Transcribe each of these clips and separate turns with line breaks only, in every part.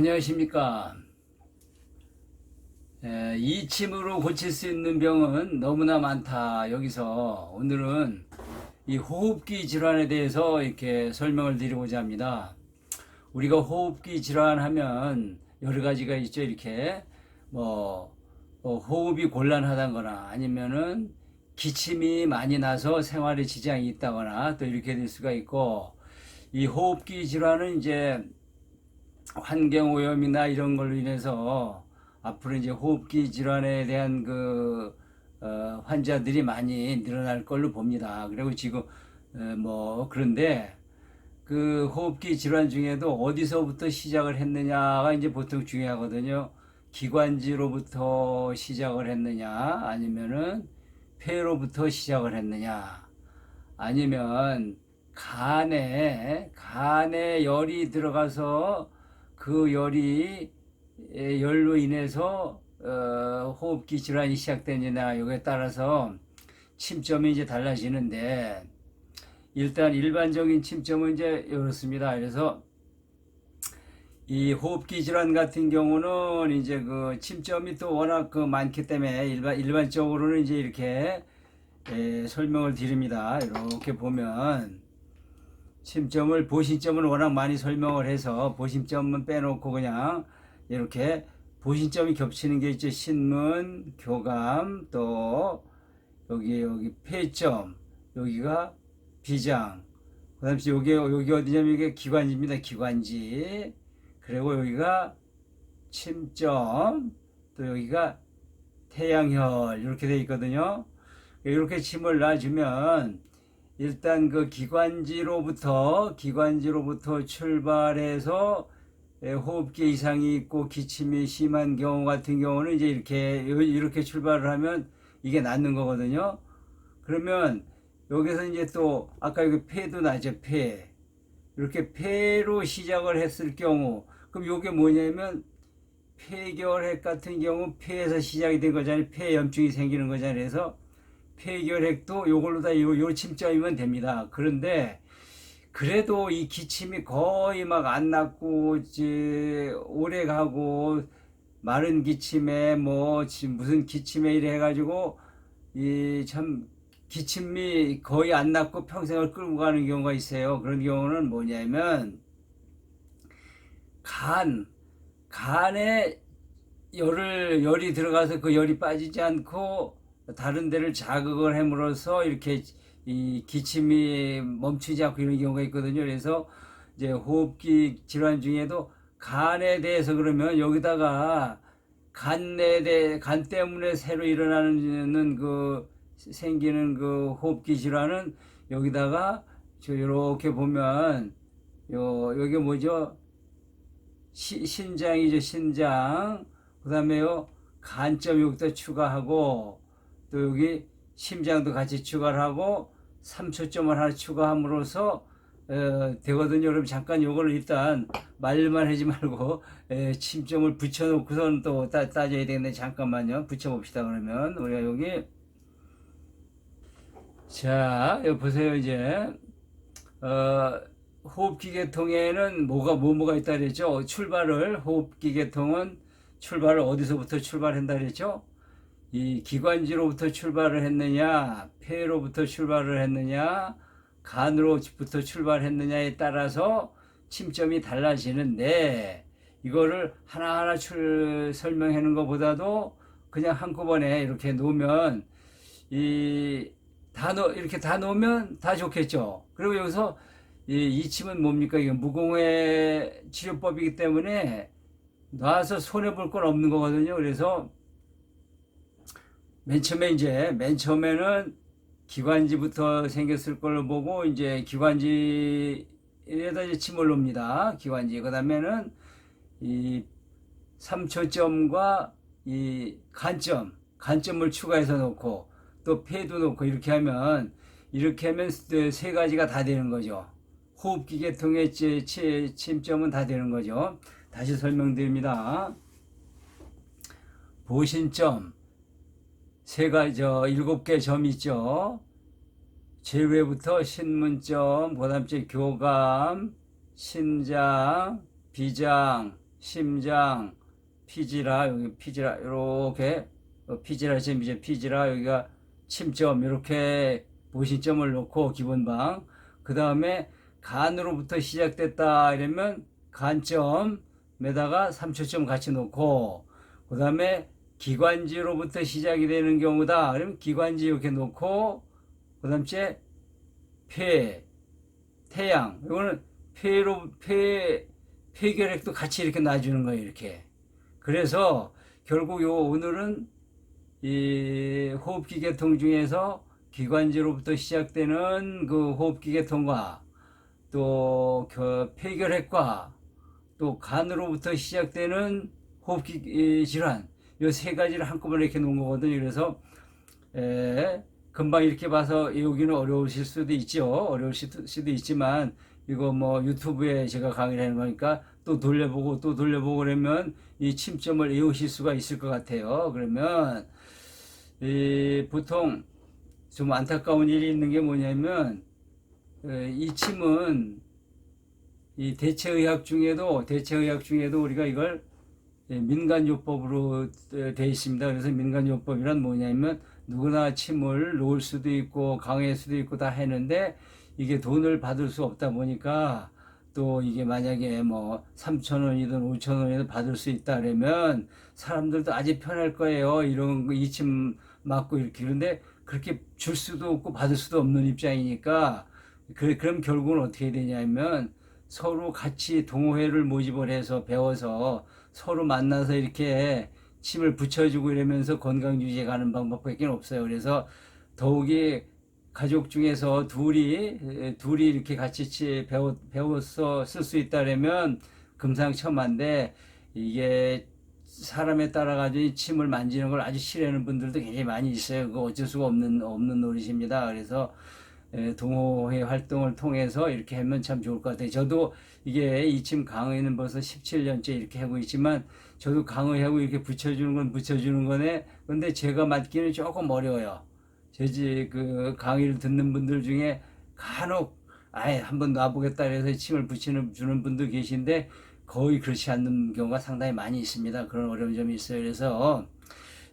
안녕하십니까. 에, 이침으로 고칠 수 있는 병은 너무나 많다. 여기서 오늘은 이 호흡기 질환에 대해서 이렇게 설명을 드리고자 합니다. 우리가 호흡기 질환 하면 여러 가지가 있죠. 이렇게 뭐, 뭐 호흡이 곤란하다거나 아니면은 기침이 많이 나서 생활에 지장이 있다거나 또 이렇게 될 수가 있고 이 호흡기 질환은 이제 환경 오염이나 이런 걸로 인해서 앞으로 이제 호흡기 질환에 대한 그 어, 환자들이 많이 늘어날 걸로 봅니다. 그리고 지금 어, 뭐 그런데 그 호흡기 질환 중에도 어디서부터 시작을 했느냐가 이제 보통 중요하거든요. 기관지로부터 시작을 했느냐, 아니면은 폐로부터 시작을 했느냐, 아니면 간에 간에 열이 들어가서 그 열이 에, 열로 인해서 어, 호흡기 질환이 시작되느냐 여기에 따라서 침점이 이제 달라지는데 일단 일반적인 침점은 이제 이렇습니다. 그래서 이 호흡기 질환 같은 경우는 이제 그 침점이 또 워낙 그 많기 때문에 일반 일반적으로는 이제 이렇게 에, 설명을 드립니다. 이렇게 보면 침점을 보신점을 워낙 많이 설명을 해서 보신점은 빼놓고 그냥 이렇게 보신점이 겹치는 게 있죠. 신문, 교감, 또 여기 여기 폐점, 여기가 비장. 그다음에 여기 여기 어디냐면 이게 기관지입니다. 기관지. 그리고 여기가 침점, 또 여기가 태양혈 이렇게 돼 있거든요. 이렇게 침을 놔주면 일단 그 기관지로부터 기관지로부터 출발해서 에, 호흡기 이상이 있고 기침이 심한 경우 같은 경우는 이제 이렇게 이렇게 출발을 하면 이게 낫는 거거든요. 그러면 여기서 이제 또 아까 여기 폐도 나죠 폐 이렇게 폐로 시작을 했을 경우 그럼 요게 뭐냐면 폐결핵 같은 경우 폐에서 시작이 된 거잖아요. 폐 염증이 생기는 거잖아요. 그래서 폐결핵도 요걸로 다 요, 요 침점이면 됩니다. 그런데 그래도 이 기침이 거의 막안 낫고 이제 오래 가고 마른 기침에 뭐 무슨 기침에 이래 해가지고 이 참 기침이 거의 안 낫고 평생을 끌고 가는 경우가 있어요. 그런 경우는 뭐냐면 간 간에 열을 열이 들어가서 그 열이 빠지지 않고 다른 데를 자극을 함으로써 이렇게 이 기침이 멈추지 않고 이런 경우가 있거든요. 그래서 이제 호흡기 질환 중에도 간에 대해서 그러면 여기다가 간에 대해 간 때문에 새로 일어나는 그 생기는 그 호흡기 질환은 여기다가 저 이렇게 보면 요 여기 뭐죠? 시, 신장이죠 신장 그다음에요 간점 여기다 추가하고 또 여기 심장도 같이 추가를 하고 3초점을 하나 추가함으로써 어, 되거든요. 그럼 잠깐 요거를 일단 말만 하지 말고 에, 침점을 붙여놓고선 또 따, 따져야 되겠네. 잠깐만요. 붙여봅시다. 그러면 우리가 여기 자 여기 보세요 이제 어, 호흡기 계통에는 뭐가 뭐 뭐가 있다 그랬죠. 출발을 호흡기 계통은 출발을 어디서부터 출발한다 그랬죠. 이 기관지로부터 출발을 했느냐, 폐로부터 출발을 했느냐, 간으로부터 출발했느냐에 따라서 침점이 달라지는데 이거를 하나하나 출 설명하는 것보다도 그냥 한꺼번에 이렇게 놓으면 이 다 놓, 이렇게 다 놓으면 다 좋겠죠. 그리고 여기서 이, 이 침은 뭡니까? 이게 무공해 치료법이기 때문에 놔서 손해 볼 건 없는 거거든요. 그래서 맨 처음에 이제 맨 처음에는 기관지부터 생겼을 걸로 보고 이제 기관지에다 이제 침을 놓습니다. 기관지. 그다음에는 이 3초점과 이 간점, 간점을 추가해서 놓고 또 폐도 놓고 이렇게 하면 이렇게 하면 세 가지가 다 되는 거죠. 호흡기 계통의 침점은 다 되는 거죠. 다시 설명드립니다. 보신점 세 가지 저 일곱 개 점 있죠. 제외부터 신문점, 그다음에 교감, 신장, 비장, 심장, 피지라 여기 피지라 이렇게 어, 피지라 지금 이제 피지라 여기가 침점 이렇게 모신점을 놓고 기본방 그 다음에 간으로부터 시작됐다 이러면 간점에다가 3초점 같이 놓고 그 다음에 기관지로부터 시작이 되는 경우다. 그러면 기관지 이렇게 놓고 그 다음째 폐 태양. 이거는 폐로 폐 폐결핵도 같이 이렇게 놔주는 거예요 이렇게. 그래서 결국 요 오늘은 이 호흡기 계통 중에서 기관지로부터 시작되는 그 호흡기 계통과 또 그 폐결핵과 또 간으로부터 시작되는 호흡기 이 질환 요세 가지를 한꺼번에 이렇게 놓은 거거든요. 그래서 에, 금방 이렇게 봐서 외우기는 어려우실 수도 있죠. 어려우실 수도 있지만 이거 뭐 유튜브에 제가 강의를 하는 거니까 또 돌려보고 또 돌려보고 그러면 이 침점을 외우실 수가 있을 것 같아요. 그러면 이 보통 좀 안타까운 일이 있는 게 뭐냐면 에, 이 침은 이 대체의학 중에도 대체의학 중에도 우리가 이걸 예, 민간요법으로 되어 있습니다. 그래서 민간요법이란 뭐냐면 누구나 침을 놓을 수도 있고 강할 수도 있고 다 했는데 이게 돈을 받을 수 없다 보니까 또 이게 만약에 뭐 3천 원이든 5천 원이든 받을 수 있다 그러면 사람들도 아주 편할 거예요. 이런 거 이침 맞고 이렇게 그런데 그렇게 줄 수도 없고 받을 수도 없는 입장이니까 그, 그럼 결국은 어떻게 되냐면 서로 같이 동호회를 모집을 해서 배워서 서로 만나서 이렇게 침을 붙여주고 이러면서 건강 유지해 가는 방법밖에 없어요. 그래서 더욱이 가족 중에서 둘이 에, 둘이 이렇게 같이 치- 배워 배워서 쓸 수 있다면 금상첨화인데 이게 사람에 따라 가지고 이 침을 만지는 걸 아주 싫어하는 분들도 굉장히 많이 있어요. 그거 어쩔 수가 없는 없는 노릇입니다. 그래서 에, 동호회 활동을 통해서 이렇게 하면 참 좋을 것 같아요. 저도 이게 이침 강의는 벌써 17년째 이렇게 하고 있지만 저도 강의하고 이렇게 붙여주는 건 붙여주는 거네. 근데 제가 맞기는 조금 어려워요. 제지 그 강의를 듣는 분들 중에 간혹 아예 한번 놔보겠다 해서 침을 붙이는 주는 분도 계신데 거의 그렇지 않는 경우가 상당히 많이 있습니다. 그런 어려운 점이 있어요. 그래서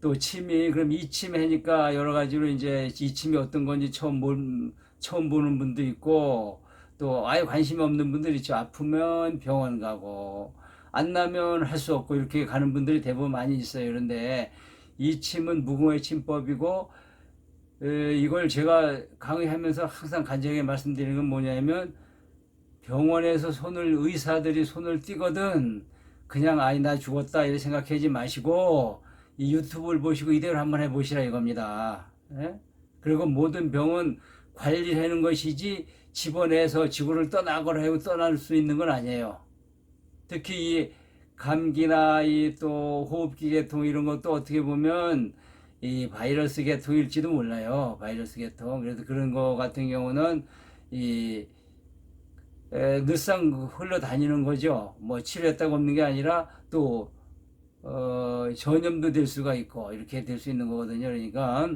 또 침이 그럼 이침 하니까 여러 가지로 이제 이침이 어떤 건지 처음 볼, 처음 보는 분도 있고 또 아예 관심이 없는 분들 있죠. 아프면 병원 가고 안 나면 할 수 없고 이렇게 가는 분들이 대부분 많이 있어요. 그런데 이 침은 무궁화의 침법이고 에, 이걸 제가 강의하면서 항상 간절하게 말씀드리는 건 뭐냐면 병원에서 손을 의사들이 손을 띄거든 그냥 아이 나 죽었다 이렇게 생각하지 마시고 이 유튜브를 보시고 이대로 한번 해보시라 이겁니다. 예? 그리고 모든 병은 관리하는 것이지 집어내서 지구를 떠나거나 하고 떠날 수 있는 건 아니에요. 특히 이 감기나 이 또 호흡기 계통 이런 것도 어떻게 보면 이 바이러스 계통일지도 몰라요. 바이러스 계통. 그래서 그런 거 같은 경우는 이 에, 늘상 흘러다니는 거죠. 뭐 치료했다고 없는 게 아니라 또 어, 전염도 될 수가 있고 이렇게 될 수 있는 거거든요. 그러니까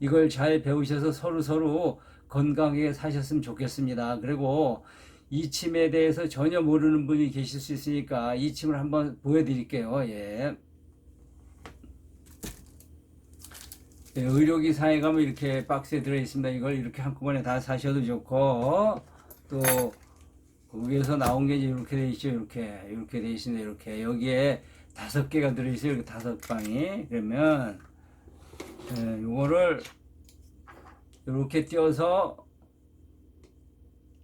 이걸 잘 배우셔서 서로 서로 건강하게 사셨으면 좋겠습니다. 그리고 이 침에 대해서 전혀 모르는 분이 계실 수 있으니까 이 침을 한번 보여드릴게요. 예. 예, 의료기 사에 가면 이렇게 박스에 들어 있습니다. 이걸 이렇게 한꺼번에 다 사셔도 좋고 또 거기에서 나온 게 이렇게 돼 있죠. 이렇게 이렇게 돼 있습니다. 이렇게 여기에 다섯 개가 들어 있어요. 이렇게 다섯 방이 그러면 예, 요거를 이렇게 띄어서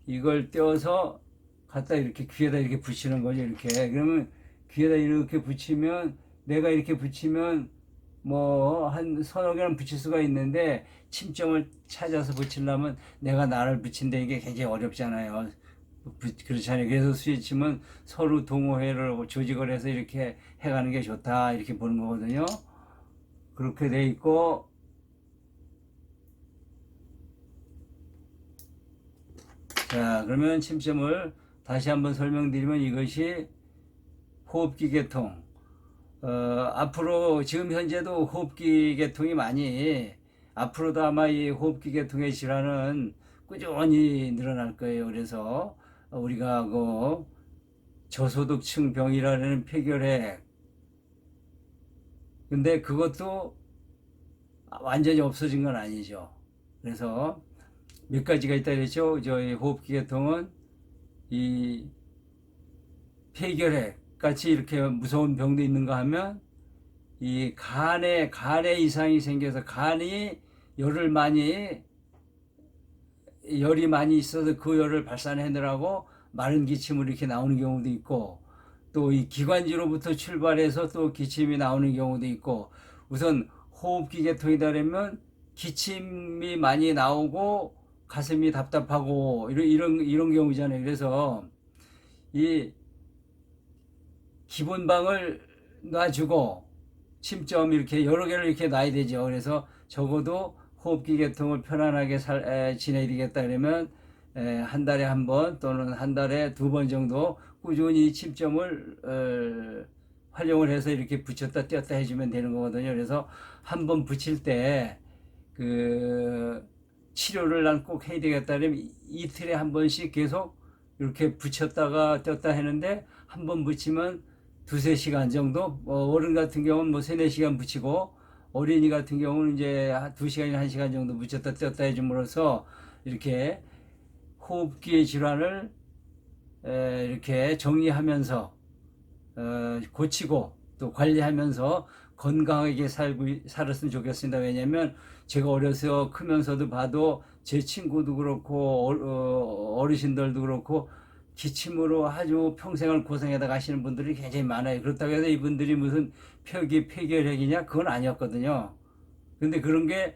이걸 띄어서 갖다 이렇게 귀에다 이렇게 붙이는 거죠. 이렇게 그러면 귀에다 이렇게 붙이면 내가 이렇게 붙이면 뭐 한 서너 개는 붙일 수가 있는데 침점을 찾아서 붙이려면 내가 나를 붙인다 이게 굉장히 어렵잖아요. 부- 그렇잖아요. 그래서 수의침은 서로 동호회를 조직을 해서 이렇게 해가는 게 좋다 이렇게 보는 거거든요. 그렇게 돼 있고 자 그러면 침점을 다시 한번 설명드리면 이것이 호흡기 계통 어, 앞으로 지금 현재도 호흡기 계통이 많이 앞으로도 아마 이 호흡기 계통의 질환은 꾸준히 늘어날 거예요. 그래서 우리가 그 저소득층 병이라는 폐결핵. 근데 그것도 완전히 없어진 건 아니죠. 그래서 몇 가지가 있다 그랬죠. 저희 호흡기 계통은 이 폐결핵 같이 이렇게 무서운 병도 있는가 하면 이 간에 간에 이상이 생겨서 간이 열을 많이 열이 많이 있어서 그 열을 발산해내라고 마른 기침을 이렇게 나오는 경우도 있고 또 이 기관지로부터 출발해서 또 기침이 나오는 경우도 있고 우선 호흡기 계통이다 그러면 기침이 많이 나오고 가슴이 답답하고 이런 이런 이런 경우잖아요. 그래서 이 기본방을 놔주고 침점 이렇게 여러 개를 이렇게 놔야 되죠. 그래서 적어도 호흡기 계통을 편안하게 살, 에, 지내야 되겠다 그러면 에, 한 달에 한 번 또는 한 달에 두 번 정도 꾸준히 침점을 어, 활용을 해서 이렇게 붙였다 뗐다 해주면 되는 거거든요. 그래서 한 번 붙일 때그 치료를 난 꼭 해야 되겠다. 그러면 이- 이틀에 한 번씩 계속 이렇게 붙였다가 뗐다 했는데 한 번 붙이면 두세 시간 정도? 뭐 어른 같은 경우는 뭐 세네 시간 붙이고 어린이 같은 경우는 이제 한두 시간이나 한 시간 정도 붙였다 뗐다 해줌으로써 이렇게 호흡기의 질환을 에, 이렇게 정리하면서 어, 고치고 또 관리하면서 건강하게 살고 살았으면 좋겠습니다. 왜냐하면 제가 어려서 크면서도 봐도 제 친구도 그렇고 어, 어, 어르신들도 그렇고 기침으로 아주 평생을 고생하다 가시는 분들이 굉장히 많아요. 그렇다고 해서 이분들이 무슨 폐기 폐결핵이냐 그건 아니었거든요. 근데 그런 게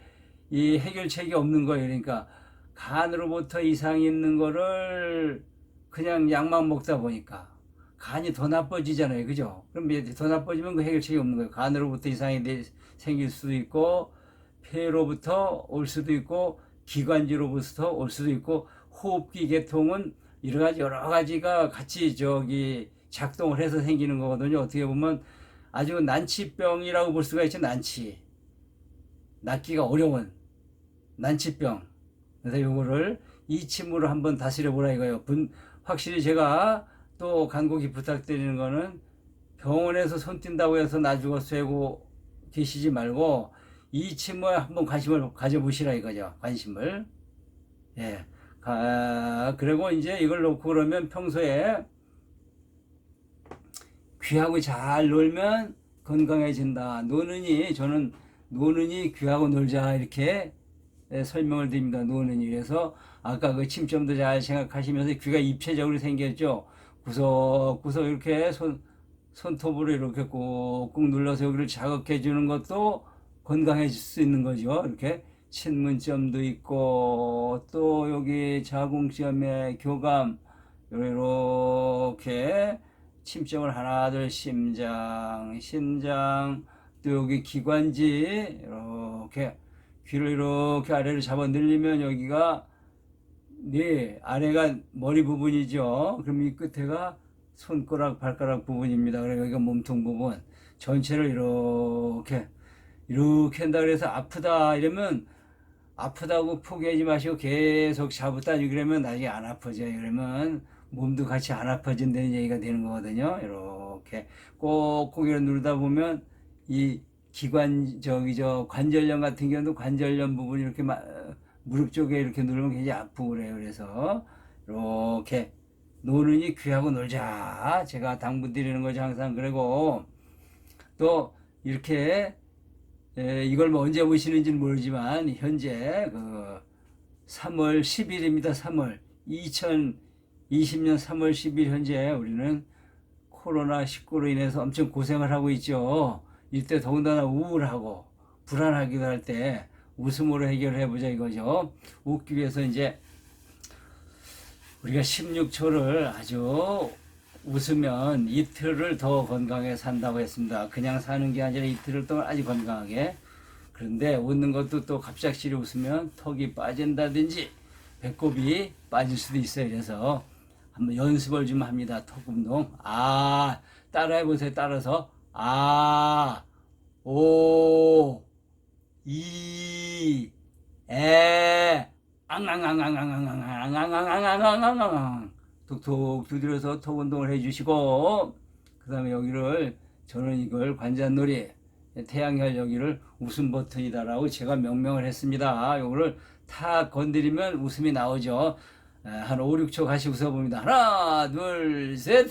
이 해결책이 없는 거예요. 그러니까 간으로부터 이상이 있는 거를 그냥 약만 먹다 보니까 간이 더 나빠지잖아요. 그죠? 그럼 더 나빠지면 그 해결책이 없는 거예요. 간으로부터 이상이 내- 생길 수도 있고 폐로부터 올 수도 있고 기관지로부터 올 수도 있고 호흡기 계통은 여러 가지 여러 가지가 같이 저기 작동을 해서 생기는 거거든요. 어떻게 보면 아주 난치병이라고 볼 수가 있죠. 난치. 낫기가 어려운 난치병. 그래서 요거를 이침으로 한번 다스려 보라 이거예요. 분, 확실히 제가 또 간곡히 부탁드리는 거는 병원에서 손 띈다고 해서 나 죽었어 하고 계시지 말고 이 침을 한번 관심을 가져보시라 이거죠. 관심을. 예. 가, 그리고 이제 이걸 놓고 그러면 평소에 귀하고 잘 놀면 건강해진다. 노느니 저는 노느니 귀하고 놀자 이렇게 예, 설명을 드립니다. 노느니 그래서 아까 그 침점도 잘 생각하시면서 귀가 입체적으로 생겼죠. 구석구석 이렇게 손 손톱으로 이렇게 꾹꾹 눌러서 여기를 자극해 주는 것도 건강해질 수 있는 거죠. 이렇게 친문점도 있고 또 여기 자궁점에 교감 이렇게 침점을 하나 둘 심장 심장 또 여기 기관지 이렇게 귀를 이렇게 아래로 잡아 늘리면 여기가 네 아래가 머리 부분이죠. 그럼 이 끝에가 손가락 발가락 부분입니다. 그래 여기가 몸통 부분 전체를 이렇게 이렇게 한다 그래서 아프다 이러면 아프다고 포기하지 마시고 계속 잡았다 그러면 나중에 안 아파져요. 그러면 몸도 같이 안 아파진다는 얘기가 되는 거거든요. 이렇게 꼭꼭 이렇게 누르다 보면 이 기관 저기 저 관절염 같은 경우도 관절염 부분이 이렇게 마- 무릎 쪽에 이렇게 누르면 굉장히 아프고 그래요. 그래서 이렇게 노는이 귀하고 놀자. 제가 당부드리는 거죠. 항상 그리고 또 이렇게 에, 이걸 뭐 언제 보시는지는 모르지만 현재 그 3월 10일입니다. 3월 2020년 3월 10일 현재 우리는 코로나 19로 인해서 엄청 고생을 하고 있죠. 이때 더군다나 우울하고 불안하기도 할 때 웃음으로 해결해 보자 이거죠. 웃기 위해서 이제 우리가 16초를 아주 웃으면 이틀을 더 건강하게 산다고 했습니다. 그냥 사는 게 아니라 이틀을 동안 아주 건강하게. 그런데 웃는 것도 또 갑작스레 웃으면 턱이 빠진다든지 배꼽이 빠질 수도 있어요. 그래서 한번 연습을 좀 합니다. 턱 운동. 아, 따라해 보세요. 따라서. 아, 오, 이, 에, 앙앙앙앙앙앙앙앙앙앙앙앙앙 톡톡 두드려서 턱 운동을 해주시고 그 다음에 여기를 저는 이걸 관자놀이 태양혈 여기를 웃음 버튼이다라고 제가 명명을 했습니다. 요거를 탁 건드리면 웃음이 나오죠. 아, 한 5, 6초 같이 웃어봅니다. 하나, 둘, 셋.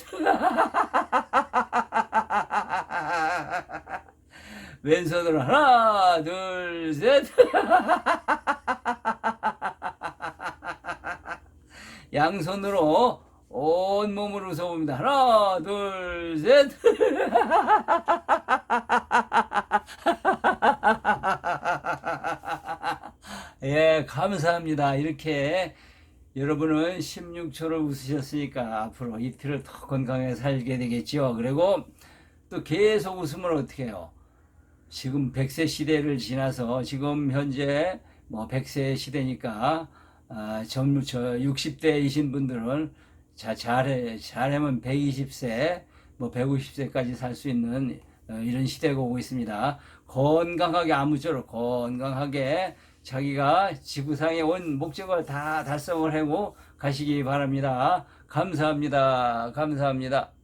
왼손으로 하나, 둘, 셋. 양손으로 온 몸으로 웃어봅니다. 하나, 둘, 셋. 예, 감사합니다. 이렇게 여러분은 16초를 웃으셨으니까 앞으로 이틀을 더 건강하게 살게 되겠죠. 그리고 또 계속 웃으면 어떻게 해요? 지금 100세 시대를 지나서 지금 현재 뭐 100세 시대니까 아, 젊은 저 60대이신 분들은 자, 잘해 잘하면 120세 뭐 150세까지 살 수 있는 어, 이런 시대가 오고 있습니다. 건강하게 아무쪼록 건강하게 자기가 지구상에 온 목적을 다 달성을 하고 가시기 바랍니다. 감사합니다. 감사합니다.